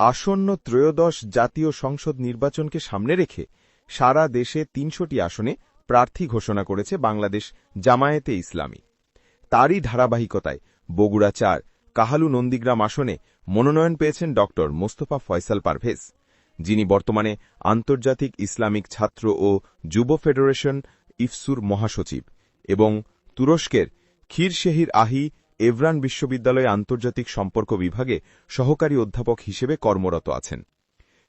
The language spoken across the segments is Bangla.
আসন্ন ত্রয়োদশ জাতীয় সংসদ নির্বাচনকে সামনে রেখে সারা দেশে তিনশোটি আসনে প্রার্থী ঘোষণা করেছে বাংলাদেশ জামায়াতে ইসলামী। তারই ধারাবাহিকতায় বগুড়া চার, কাহালু নন্দীগ্রাম আসনে মনোনয়ন পেয়েছেন ড. মোস্তফা ফয়সাল পারভেজ, যিনি বর্তমানে আন্তর্জাতিক ইসলামিক ছাত্র ও যুব ফেডারেশন ইফসুর মহাসচিব এবং তুরস্কের খিরশেহির আহি এভরান বিশ্ববিদ্যালয়ে আন্তর্জাতিক সম্পর্ক বিভাগে সহকারী অধ্যাপক হিসেবে কর্মরত আছেন।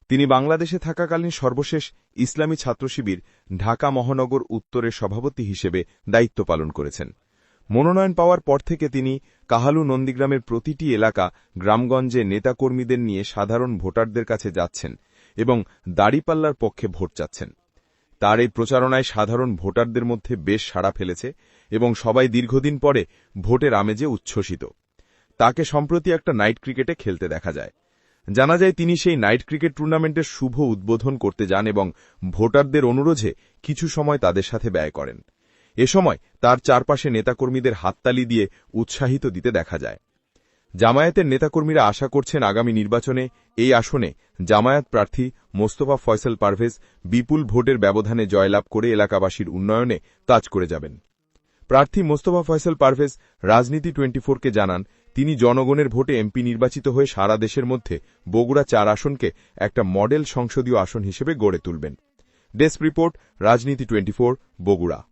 তিনি বাংলাদেশে থাকাকালীন সর্বশেষ ইসলামী ছাত্র শিবির ঢাকা মহানগর উত্তরের সভাপতি হিসেবে দায়িত্ব পালন করেছেন। মনোনয়ন পাওয়ার পর থেকে তিনি কাহালু নন্দীগ্রামের প্রতিটি এলাকা গ্রামগঞ্জে নেতাকর্মীদের নিয়ে সাধারণ ভোটারদের কাছে যাচ্ছেন এবং দাড়িপাল্লার পক্ষে ভোট চাচ্ছেন। তার এই প্রচারণায় সাধারণ ভোটারদের মধ্যে বেশ সাড়া ফেলেছে এবং সবাই দীর্ঘদিন পরে ভোটের আমেজে উচ্ছ্বসিত। তাকে সম্প্রতি একটা নাইট ক্রিকেটে খেলতে দেখা যায়। জানা যায় তিনি সেই নাইট ক্রিকেট টুর্নামেন্টের শুভ উদ্বোধন করতে যান এবং ভোটারদের অনুরোধে কিছু সময় তাদের সাথে ব্যয় করেন। এ সময় তার চারপাশে নেতাকর্মীদের হাততালি দিয়ে উৎসাহিত দিতে দেখা যায়। জামায়াতের নেতাকর্মীরা আশা করছেন আগামী নির্বাচনে এই আসনে জামায়াত প্রার্থী মোস্তফা ফয়সাল পারভেজ বিপুল ভোটের ব্যবধানে জয়লাভ করে এলাকাবাসীর উন্নয়নে কাজ করে যাবেন। প্রার্থী মোস্তফা ফয়সাল পারভেজ রাজনীতি টোয়েন্টি কে জানান, তিনি জনগণের ভোটে এমপি নির্বাচিত হয়ে সারা দেশের মধ্যে বগুড়া চার আসনকে একটা মডেল সংসদীয় আসন হিসেবে গড়ে তুলবেন। ডেস্ক রিপোর্ট, রাজনীতি টোয়েন্টি বগুড়া।